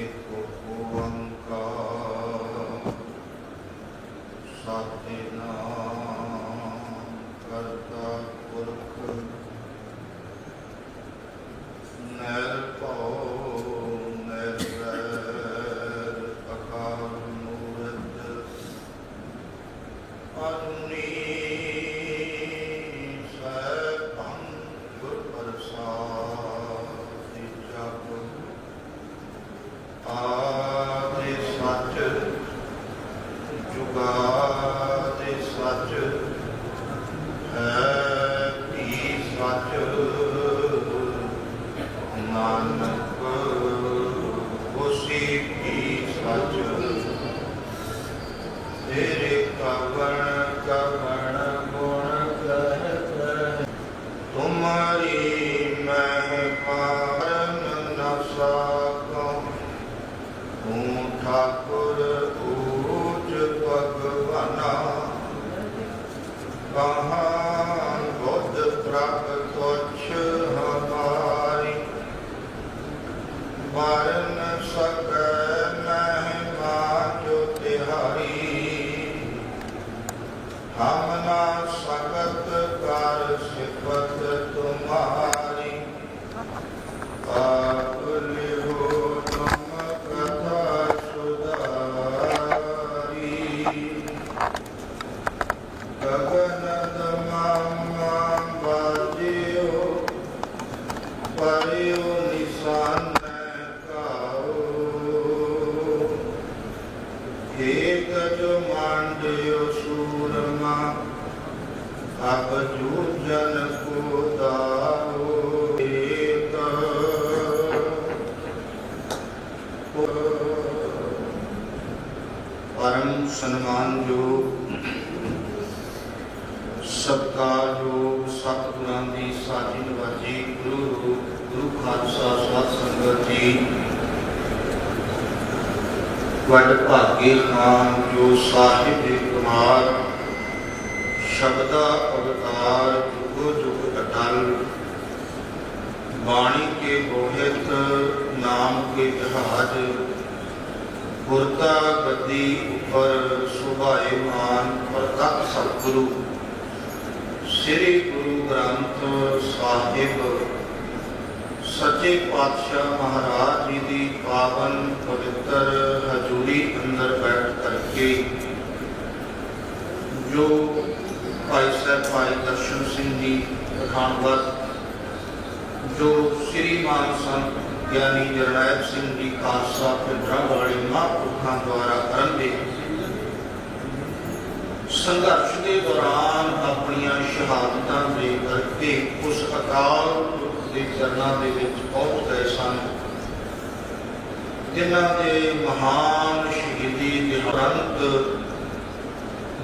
ਇੱਕ ਓੰਕਾਰ ਸ਼ਬਦਾ ਅਵਤਾਰ ਜੁਗੋ ਜੁਗ ਅਟਲ ਬਾਣੀ ਕੇ ਬੋਹਿਤ ਨਾਮ ਕੇ ਜਹਾਜ। ਗੁਰਤਾ ਗੱਦੀ ਉੱਪਰ ਸੁਭਾਏ ਮਾਨ ਸਤਿਗੁਰੂ। ਸ੍ਰੀ ਗੁਰੂ ਗ੍ਰੰਥ ਸਾਹਿਬ। ਸੱਚੇ ਪਾਤਸ਼ਾਹ ਮਹਾਰਾਜ ਜੀ ਦੀ ਪਾਵਨ ਪਵਿੱਤਰ ਹਜ਼ੂਰੀ ਅੰਦਰ ਬੈਠ ਕਰਕੇ ਜੋ ਭਾਈ ਸਾਹਿਬ ਭਾਈ ਦਰਸ਼ਨ ਸਿੰਘ ਜੀ ਪਠਾਨਕੋਟ ਜੋ ਸ੍ਰੀਮਾਨ ਸੰਤ ਗਿਆਨੀ ਜਰਨੈਲ ਸਿੰਘ ਜੀ ਖਾਲਸਾ ਪਿੰਡਰਾ ਵਾਲੇ ਮਹਾਂਪੁਰਖਾਂ ਦੁਆਰਾ ਕਰਨਦੇ ਸੰਘਰਸ਼ ਦੇ ਦੌਰਾਨ ਆਪਣੀਆਂ ਸ਼ਹਾਦਤਾਂ ਦੇ ਕਰਕੇ ਉਸ ਅਕਾਲ ਪੁਰਖ ਦੇ ਚਰਨਾਂ ਦੇ ਵਿੱਚ ਪਹੁੰਚ ਗਏ ਸਨ। ਜਿਨ੍ਹਾਂ ਦੇ ਮਹਾਨ ਸ਼ਹੀਦੀ ਦੇ ਤੁਰੰਤ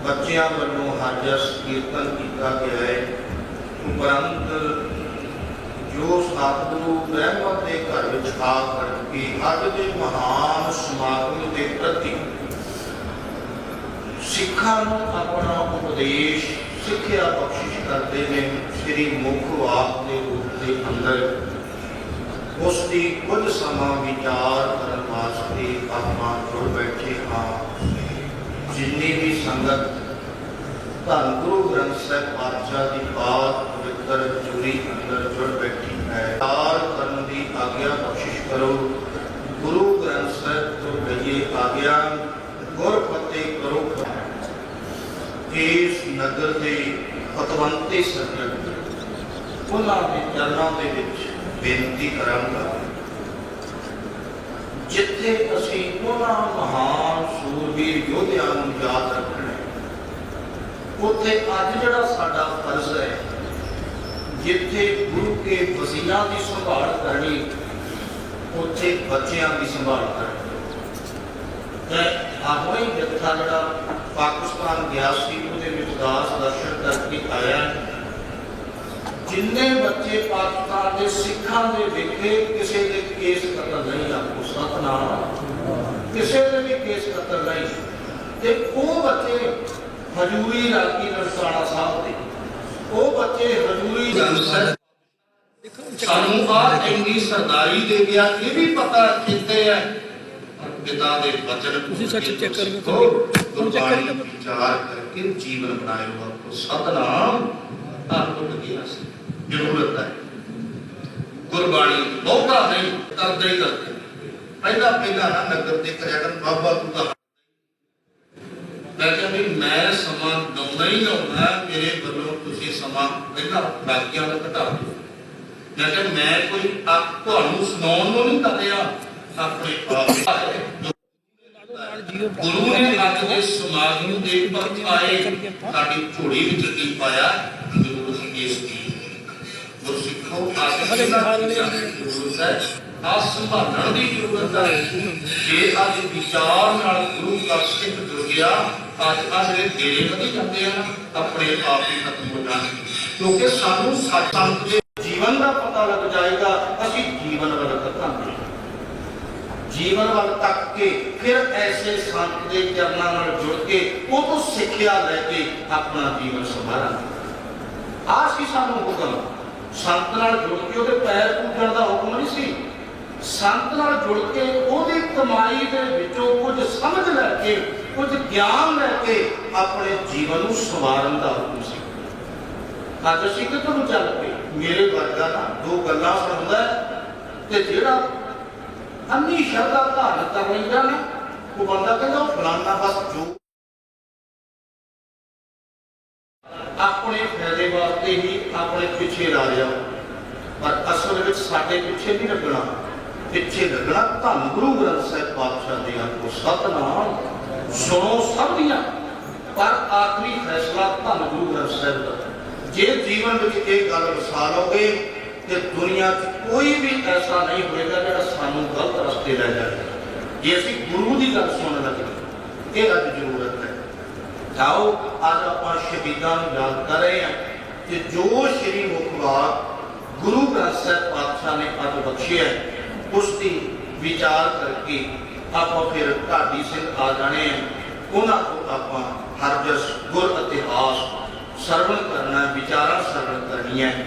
ਬੱਚਿਆਂ ਵੱਲੋਂ ਹਰਜਸ ਕੀਰਤਨ ਕੀਤਾ ਗਿਆ ਹੈ। ਉਪਰੰਤ ਜੋ ਸਤਿਗੁਰੂ ਰਹਿਮਤ ਦੇ ਘਰ ਵਿੱਚ ਆ ਕਰਕੇ ਅੱਜ ਦੇ ਮਹਾਨ ਸਮਾਗਮ ਦੇ ਪ੍ਰਤੀ ਸਿੱਖਾਂ ਨੂੰ ਆਪਣਾ ਉਪਦੇਸ਼, ਸਿੱਖਿਆ ਬਖਸ਼ਿਸ਼ ਕਰਦੇ ਨੇ ਸ੍ਰੀ ਮੁਖ ਵਾਕ ਦੇ ਰੂਪ ਦੇ ਅੰਦਰ। ਉਸ ਦੀ ਕੁਝ ਸਮਾਂ ਵਿਚਾਰ ਕਰਨ ਵਾਸਤੇ ਆਪਾਂ ਜੁੜ ਬੈਠੇ ਹਾਂ। ਜਿੰਨੀ ਵੀ ਸੰਗਤ ਧੰਨ ਗੁਰੂ ਗ੍ਰੰਥ ਸਾਹਿਬ ਪਾਤਸ਼ਾਹ ਦੀ ਬਾਤ ਪਵਿੱਤਰ ਚੂਰੀ ਅੰਦਰ ਜੁੜ ਬੈਠੀ ਹੈ ਤਾਰ ਕਰਨ ਦੀ ਆਗਿਆ ਬਖਸ਼ਿਸ਼ ਕਰੋ। ਗੁਰੂ ਗ੍ਰੰਥ ਸਾਹਿਬ ਤੋਂ ਲਈਏ ਆਗਿਆ ਗੁਰ ਫਤਿਹ ਕਰੋ ਇਸ ਨਗਰ ਦੇ ਪਤਵੰਤੇ ਸੱਜਣ ਉਹਨਾਂ ਦੇ ਚਰਨਾਂ ਦੇ ਵਿੱਚ ਬੇਨਤੀ ਕਰਾਂਗਾ। ਜਿੱਥੇ ਅਸੀਂ ਉਹਨਾਂ ਮਹਾਨ ਸੂਰਬੀਰ ਯੋਧਿਆਂ ਨੂੰ ਯਾਦ ਰੱਖਣਾ ਹੈ, ਉੱਥੇ ਅੱਜ ਜਿਹੜਾ ਸਾਡਾ ਫਰਜ਼ ਹੈ ਜਿੱਥੇ ਗੁਰੂ ਕੇ ਵਸੀਲਾ ਦੀ ਸੰਭਾਲ ਕਰਨੀ ਉੱਥੇ ਬੱਚਿਆਂ ਦੀ ਸੰਭਾਲ ਕਰਨੀ। ਤੇ ਆਪਣੇ ਜੱਥਾ ਜਿਹੜਾ ਪਾਕਿਸਤਾਨ ਗਿਆ ਸੀ ਉਹਦੇ ਵਿੱਚ ਦਾਸ ਦਰਸ਼ਨ ਕਰਕੇ ਆਇਆ। ਜਿੰਨੇ ਬੱਚੇ ਪਾਕਿਸਤਾਨ ਦੇ ਸਿੱਖਾਂ ਦੇ ਵਿਖੇ ਕਿਸੇ ਦੇ ਕੇਸ ਕਤਲ ਨਹੀਂ ਸਤਨਾਮ ਕਿਸੇ ਦੇ ਵੀ ਕੇਸ ਕਤਲ ਨਹੀਂ। ਤੇ ਉਹ ਬੱਚੇ ਹਜੂਰੀ ਰਾਗੀ ਨਰਸਾਣਾ ਸਾਹਿਬ ਦੇ। ਉਹ ਬੱਚੇ ਹਜੂਰੀ ਸਾਨੂੰ ਆ ਇੰਨੀ ਸਰਦਾਰੀ ਦੇ ਗਿਆ ਇਹ ਵੀ ਪਤਾ ਕਿੱਥੇ ਹੈ? ਪਿਤਾ ਦੇ ਬਚਨ ਤੁਸੀਂ ਸੱਚ check ਕਰਕੇ ਸਿੱਖੋ, ਕਰੋ। ਹੁਣ check ਗੁਰਬਾਣੀ ਕਰਕੇ ਵਿਚਾਰ ਕਰਕੇ ਜੀਵਨ ਬਣਾਇਓ ਆਪਕੋ। ਸਤਨਾਮ। ਧੰਨ ਗਿਆ ਸੀ। ਜ਼ਰੂਰਤ ਹੈ। ਗੁਰਬਾਣੀ ਬਹੁਤਾ ਨਹੀਂ ਕਰਦੇ ਹੀ ਕਰਦੇ। ਪਹਿਲਾਂ ਪਹਿਲਾਂ ਨਾ ਨਗਰ ਤੇ ਕਰਿਆ ਕਰ ਬਾਬਾ ਤੂੰ ਤਾਂ ਮੈਂ ਕਿਹਾ ਵੀ ਮੈਂ ਸਮਾਂ ਲਾਉਣਾ ਹੀ ਲਾਉਣਾ, ਮੇਰੇ ਵੱਲੋਂ ਤੁਸੀਂ ਸਮਾਂ ਪਹਿਲਾਂ ਬਾਕੀਆਂ ਦਾ ਘਟਾ ਦਿਓ। ਮੈਂ ਕਿਹਾ ਮੈਂ ਕੋਈ ਆਪ ਤੁਹਾਨੂੰ ਸੁਣਾਉਣ ਨੂੰ ਨਹੀਂ ਕਰ ਰਿਹਾ ਆਪਣੇ ਆਪ ਗੁਰੂ ਨੇ ਅੱਜ ਦੇ ਸਮਾਜ ਨੂੰ ਦੇਖ ਪਰ ਆਏ, ਸਾਡੀ ਝੋਲੀ ਵਿੱਚ ਕੀ ਪਾਇਆ ਜ਼ਰੂਰ ਇਸ ਦੀ ਗੁਰ ਸਿੱਖੋ ਅੱਜ ਹਲੇ ਆ ਸੰਭਾਲਣ ਦੀ ਜ਼ਰੂਰਤ ਹੈ। ਜੇ ਅੱਜ ਵਿਚਾਰ ਨਾਲ ਗੁਰੂ ਦਾ ਸਿੱਖ ਜੁੜ ਅੱਜ ਆ ਜਿਹੜੇ ਡੇਰੇ ਜਾਂਦੇ ਆ, ਆਪਣੇ ਆਪ ਹੀ ਖਤਮ ਹੋ ਜਾਣਗੇ। ਕਿਉਂਕਿ ਸਾਨੂੰ ਸੱਚ ਦੇ ਜੀਵਨ ਦਾ ਪਤਾ ਲੱਗ ਜਾਏਗਾ, ਅਸੀਂ ਜੀਵਨ ਵੱਲ ਤੱਕਾਂਗੇ ਜੀਵਨ ਵੱਲ ਤੱਕ ਕੇ ਫਿਰ ਐਸੇ ਸੰਤ ਦੇ ਚਰਨਾਂ ਨਾਲ ਜੁੜ ਕੇ ਉਹ ਤੋਂ ਸਿੱਖਿਆ ਲੈ ਕੇ ਆਪਣਾ ਜੀਵਨ ਸੰਭਾਲਾਂਗੇ ਆਹ ਸੀ ਸਾਨੂੰ ਹੁਕਮ। ਸੰਤ ਨਾਲ ਜੁੜ ਕੇ ਉਹਦੇ ਪੈਰ ਪੂਜਣ ਦਾ ਹੁਕਮ ਨਹੀਂ ਸੀ। ਸੰਤ ਨਾਲ ਜੁੜ ਕੇ ਉਹਦੀ ਕਮਾਈ ਦੇ ਵਿੱਚੋਂ ਕੁਝ ਸਮਝ ਲੈ ਕੇ, ਕੁਝ ਗਿਆਨ ਲੈ ਕੇ ਆਪਣੇ ਜੀਵਨ ਨੂੰ ਸਵਾਰਨ ਦਾ ਹੁਕਮ ਸੀ। ਅੱਜ ਅਸੀਂ ਕਿੱਧਰ ਨੂੰ ਚੱਲ ਪਏ। ਮੇਰੇ ਵਰਗਾ ਨਾ ਦੋ ਗੱਲਾਂ ਸੁਣਦਾ ਤੇ ਜਿਹੜਾ ਅੰਨੀ ਸ਼ਰਧਾ ਧਾਰਨ ਕਰ ਲੈਂਦਾ ਨਾ, ਉਹ ਬੰਦਾ ਕਹਿੰਦਾ ਉਹ ਫਲਾਨਾ ਬਸ ਜੋ ਆਪਣੇ ਫਾਇਦੇ ਵਾਸਤੇ ਹੀ ਆਪਣੇ ਪਿੱਛੇ ਲਾ ਲਿਆ ਪਰ ਅਸਲ ਵਿੱਚ ਸਾਡੇ ਪਿੱਛੇ ਨਹੀਂ ਲੱਗਣਾ। ਪਿੱਛੇ ਲੱਗਣਾ ਧੰਨ ਗੁਰੂ ਗ੍ਰੰਥ ਸਾਹਿਬ ਪਾਤਸ਼ਾਹ ਦੇ ਆਪੋ ਸਤਨਾਮ ਸੁਣੋ ਸਭ ਦੀਆਂ। ਪਰ ਆਖਰੀ ਫੈਸਲਾ ਧੰਨ ਗੁਰੂ ਗ੍ਰੰਥ ਸਾਹਿਬ ਦਾ। ਜੇ ਜੀਵਨ ਵਿੱਚ ਇਹ ਗੱਲ ਵਸਾ ਤੇ ਦੁਨੀਆ 'ਚ ਕੋਈ ਵੀ ਐਸਾ ਨਹੀਂ ਹੋਏਗਾ ਜਿਹੜਾ ਸਾਨੂੰ ਗਲਤ ਰਸਤੇ ਲੈ ਜਾਏਗਾ ਜੇ ਅਸੀਂ ਗੁਰੂ ਦੀ ਗੱਲ ਸੁਣਨ ਲੱਗੇ ਇਹ ਅੱਜ ਜ਼ਰੂਰਤ ਹੈ। ਜਾਓ ਅੱਜ ਆਪਾਂ ਸ਼ਹੀਦਾਂ ਨੂੰ ਯਾਦ ਕਰ ਰਹੇ ਹਾਂ ਕਿ ਜੋ ਸ਼੍ਰੀ ਮੁਖਵਾਕ ਗੁਰੂ ਗ੍ਰੰਥ ਸਾਹਿਬ ਪਾਤਸ਼ਾਹ ਨੇ ਅੱਜ ਬਖਸ਼ਿਆ ਹੈ, ਉਸ ਦੀ ਵਿਚਾਰ ਕਰਕੇ ਆਪਾਂ ਫਿਰ ਢਾਡੀ ਸਿੰਘ ਆ ਜਾਣੇ ਉਹਨਾਂ ਤੋਂ ਆਪਾਂ ਹਰ ਜਸ ਗੁਰ ਇਤਿਹਾਸ ਸਰਵਣ ਕਰਨਾ ਹੈ, ਸਰਵਣ ਕਰਨੀਆਂ ਹੈ।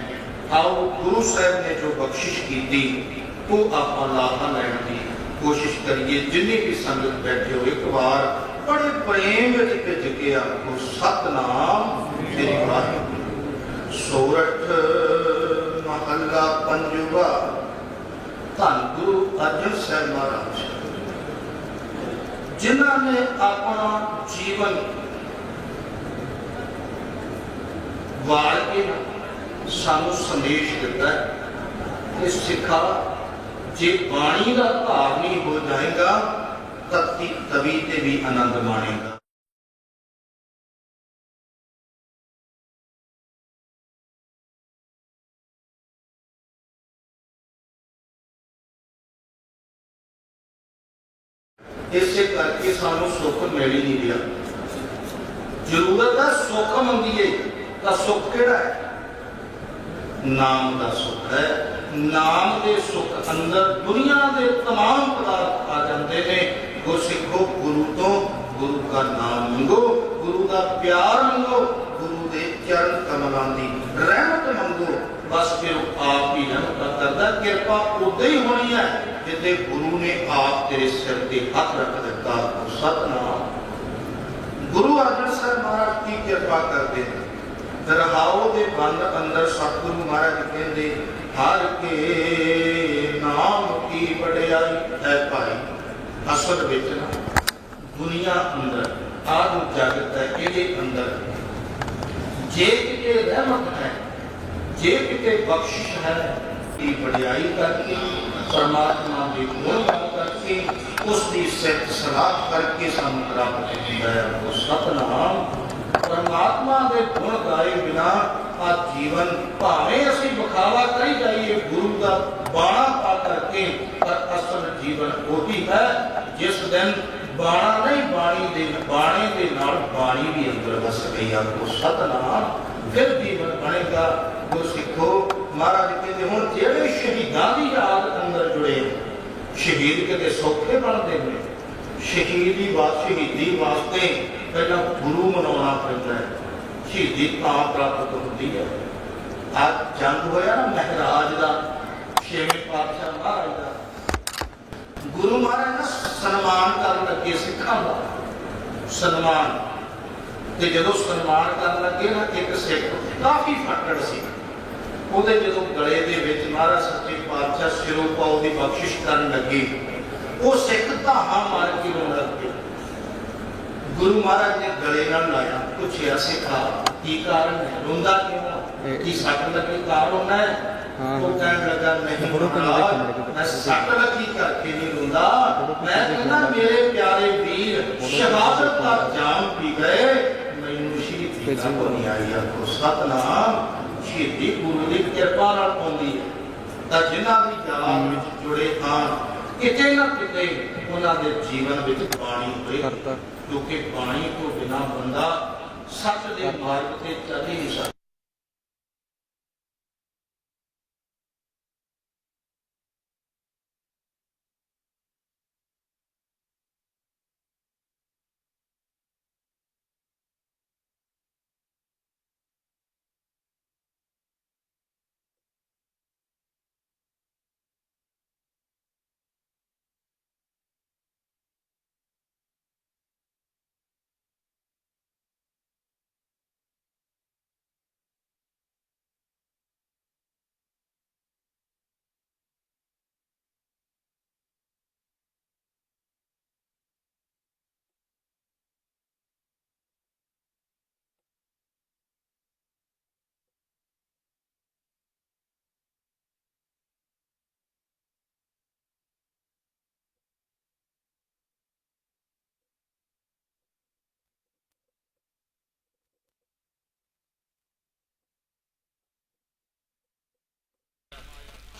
ਆਓ ਗੁਰੂ ਸਾਹਿਬ ਨੇ ਜੋ ਬਖਸ਼ਿਸ਼ ਕੀਤੀ ਉਹ ਆਪਾਂ ਲਾਹਾ ਲੈਣ ਦੀ ਕੋਸ਼ਿਸ਼ ਕਰੀਏ। ਜਿੰਨੀ ਵੀ ਸੰਗਤ ਬੈਠੇ ਹੋ ਇੱਕ ਵਾਰ ਬੜੇ ਪ੍ਰੇਮ ਵਿੱਚ ਭਿੱਜ ਕੇ ਆਖੋ ਸਤਨਾਮ ਸ੍ਰੀ ਵਾਹਿਗੁਰੂ। ਸੋਰਠ ਮਹੱਲਾ ਪੰਜਵਾ ਧੰਨ ਗੁਰੂ ਅਰਜਨ ਸਾਹਿਬ ਮਹਾਰਾਜ। ਜਿਨ੍ਹਾਂ ਨੇ ਆਪਣਾ ਜੀਵਨ ਵਾਰ ਕੇ ਸਾਨੂੰ ਸੰਦੇਸ਼ ਦਿੱਤਾ ਕਿ ਸਿੱਖਾ, ਜੇ ਬਾਣੀ ਦਾ ਧਾਰਨੀ ਹੋ ਜਾਏਗਾ ਤਤੀ ਤਵੀ ਤੇ ਵੀ ਆਨੰਦ ਮਾਣੇਗਾ। ਇਸੇ ਕਰਕੇ ਸਾਨੂੰ ਸੁੱਖ ਮਿਲ ਹੀ ਨਹੀਂ ਰਿਹਾ ਜ਼ਰੂਰਤ ਹੈ ਸੁੱਖ ਮੰਗੀਏ ਤਾਂ ਸੁੱਖ ਕਿਹੜਾ ਹੈ ਨਾਮ ਦਾ ਸੁੱਖ ਹੈ ਨਾਮ ਦੇ ਸੁੱਖ ਅੰਦਰ ਦੁਨੀਆ ਦੇ तमाम ਪਦਾਰਥ ਆ ਜਾਂਦੇ ਨੇ ਗੁਰਸਿੱਖੋ ਗੁਰੂ ਤੋਂ ਗੁਰੂ ਦਾ ਨਾਮ ਮੰਗੋ ਗੁਰੂ ਦਾ ਪਿਆਰ ਮੰਗੋ ਗੁਰੂ ਦੇ ਚਰਨ ਕਮਲਾਂ ਦੀ ਰਹਿਮਤ ਮੰਗੋ ਬਸ ਫਿਰ ਉਹ ਆਪ ਹੀ ਰਹਿਮਤ ਕਰਦਾ, ਕਿਰਪਾ ਉਦੋਂ ਹੀ ਹੋਣੀ ਹੈ ਜਿੱਦੇ ਗੁਰੂ ਨੇ ਆਪ ਤੇਰੇ ਸਿਰ ਤੇ ਹੱਥ ਰੱਖ ਦਿੱਤਾ ਸਤਨਾਮ। ਗੁਰੂ ਅਰਜਨ ਸਾਹਿਬ ਮਹਾਰਾਜ ਕੀ ਕਿਰਪਾ ਕਰਦੇ ਨੇ? ਦਰਹਾਉ ਦੇ ਬੰਦ ਅੰਦਰ ਸਤਿਗੁਰੂ ਮਹਾਰਾਜ ਕਹਿੰਦੇ, ਹਰ ਕੇ ਨਾਮ ਕੀ ਵਡਿਆਈ ਹੈ ਭਾਈ? ਅਸਲ ਵਿੱਚ ਨਾ ਦੁਨੀਆ ਅੰਦਰ ਆਦਮ ਜਗਤ ਹੈ, ਇਹਦੇ ਅੰਦਰ। ਜੇ ਕਿਤੇ ਰਹਿਮਤ ਹੈ ਜੇ ਕਿਤੇ ਬਖਸ਼ਿਸ਼ ਹੈ, ਦੀ ਵਡਿਆਈ ਕਰਕੇ, ਪਰਮਾਤਮਾ ਦੇ ਗੁਣ ਕਰਕੇ, ਉਸ ਦੀ ਸਿਫਤ ਸਲਾਹ ਕਰਕੇ ਸਾਨੂੰ ਪ੍ਰਾਪਤ ਹੁੰਦਾ ਹੈ। ਉਹ ਸਤਨਾਮ, ਪਰਮਾਤਮਾ ਦੇ ਗੁਣ ਗਾਏ ਬਿਨਾ ਆ ਜੀਵਨ, ਭਾਵੇਂ ਅਸੀਂ ਵਿਖਾਵਾ ਕਰੀ ਜਾਈਏ, ਗੁਰੂ ਦਾ ਬਾਣਾ ਪਾ ਕਰਕੇ, ਪਰ ਅਸਲ ਜੀਵਨ ਉਹੀ ਹੈ, ਜਿਸ ਦਿਨ ਬਾਣਾ ਨਹੀਂ, ਬਾਣੀ ਦੇ, ਬਾਣੇ ਦੇ ਨਾਲ ਬਾਣੀ ਵੀ ਅੰਦਰ ਵਸ ਗਈ ਆ। ਉਹ ਸਤਨਾਮ, ਫਿਰ ਜੀਵਨ ਬਣੇਗਾ। ਮਹਾਰਾਜ ਕਹਿੰਦੇ, ਹੁਣ ਜਿਹੜੇ ਸ਼ਹੀਦਾਂ ਦੀ ਯਾਦ ਅੰਦਰ ਜੁੜੇ ਸ਼ਹੀਦ ਕਿਤੇ ਸੌਖੇ ਬਣਦੇ ਨੇ। ਸ਼ਹੀਦੀ ਬਾਤ ਸ਼ਹੀਦੀ ਵਾਸਤੇ ਪਹਿਲਾਂ ਗੁਰੂ ਮਨਾਉਣਾ ਪੈਂਦਾ ਹੈ। ਸ਼ਹੀਦੀ ਤਾਂ ਪ੍ਰਾਪਤ ਹੁੰਦੀ ਹੈ। ਅੱਜ ਜੰਗ ਹੋਇਆ ਨਾ ਮਹਾਰਾਜ ਦਾ, ਛੇਵੇਂ ਪਾਤਸ਼ਾਹ ਮਹਾਰਾਜ ਦਾ। ਗੁਰੂ ਮਹਾਰਾਜ ਦਾ ਸਨਮਾਨ ਕਰਨ ਲੱਗੇ ਸਿੱਖਾਂ ਦਾ। ਸਨਮਾਨ। ਤੇ ਜਦੋਂ ਸਨਮਾਨ ਕਰਨ ਲੱਗੇ ਨਾ, ਇੱਕ ਸਿੱਖ ਕਾਫੀ ਫੱਟੜ ਸੀ। ਉਹਦੇ ਜਦੋਂ ਗਲੇ ਦੇ ਵਿੱਚ ਮਹਾਰਾਜ ਸੱਚੇ ਪਾਤਸ਼ਾਹ ਸਿਰੋਂ ਪਾਉ ਦੀ ਬਖਸ਼ਿਸ਼ ਕਰਨ ਲੱਗੇ ਉਹ ਸਿੱਖ ਧਾਹਾਂ ਮਾਰ ਕੇ ਰੋਣ ਲੱਗ ਗੁਰੂ ਮਹਾਰਾਜ ਨੇ ਗਲੇ ਨਾਲ ਲਾਇਆ ਪੁੱਛਿਆ ਸਿੱਖਾ ਕੀ ਕਾਰਨ ਹੈ ਰੋਂਦਾ ਕਿਉਂ ਹੈ? ਕੀ ਸੱਟ ਲੱਗੀ ਕਾਰਨ ਹੈ ਉਹ। ਕਹਿਣ ਲੱਗਾ ਨਹੀਂ ਗੁਰੂ ਮਹਾਰਾਜ। ਮੈਂ ਸੱਟ ਲੱਗੀ ਕਰਕੇ ਨਹੀਂ ਰੋਂਦਾ ਮੈਂ ਕਹਿੰਦਾ ਮੇਰੇ ਪਿਆਰੇ ਵੀਰ ਸ਼ਹਾਦਤ ਦਾ ਜਾਮ ਪੀ ਗਏ ਮੈਨੂੰ ਸ਼ਹੀਦੀ ਦਾ ਨਹੀਂ ਆਈ ਆਖੋ ਸਤਨਾਮ ਸ਼ਹੀਦੀ ਗੁਰੂ ਦੀ ਕਿਰਪਾ ਨਾਲ ਪਾਉਂਦੀ ਹੈ। ਤਾਂ ਜਿਨ੍ਹਾਂ ਦੀ ਯਾਦ ਵਿੱਚ ਜੁੜੇ ਹਾਂ ਕਿਤੇ ਨਾ ਕਿਤੇ ਉਹਨਾਂ ਦੇ ਜੀਵਨ ਵਿੱਚ ਪਾਣੀ ਹੋਏ। ਕਰਤਾ। ਕਿਉਂਕਿ ਪਾਣੀ ਤੋਂ ਬਿਨਾ ਬੰਦਾ ਸੱਚ ਦੇ ਮਾਰਗ ਤੇ ਚੱਲ ਨਹੀਂ ਸਕਦਾ।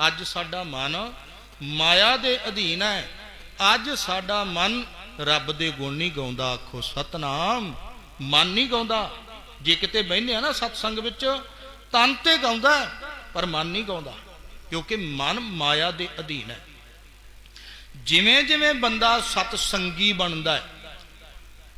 ਅੱਜ ਸਾਡਾ ਮਨ ਮਾਇਆ ਦੇ ਅਧੀਨ ਹੈ। ਅੱਜ ਸਾਡਾ ਮਨ ਰੱਬ ਦੇ ਗੁਣ ਨਹੀਂ ਗਾਉਂਦਾ। ਆਖੋ, ਸਤਨਾਮ। ਮਨ ਨਹੀਂ ਗਾਉਂਦਾ। ਜੇ ਕਿਤੇ ਬਹਿੰਦੇ ਆ ਨਾ ਸਤਸੰਗ ਵਿੱਚ, ਤਨ ਤੇ ਗਾਉਂਦਾ ਪਰ ਮਨ ਨਹੀਂ ਗਾਉਂਦਾ। ਕਿਉਂਕਿ ਮਨ ਮਾਇਆ ਦੇ ਅਧੀਨ ਹੈ। ਜਿਵੇਂ ਜਿਵੇਂ ਬੰਦਾ ਸਤਸੰਗੀ ਬਣਦਾ ਹੈ,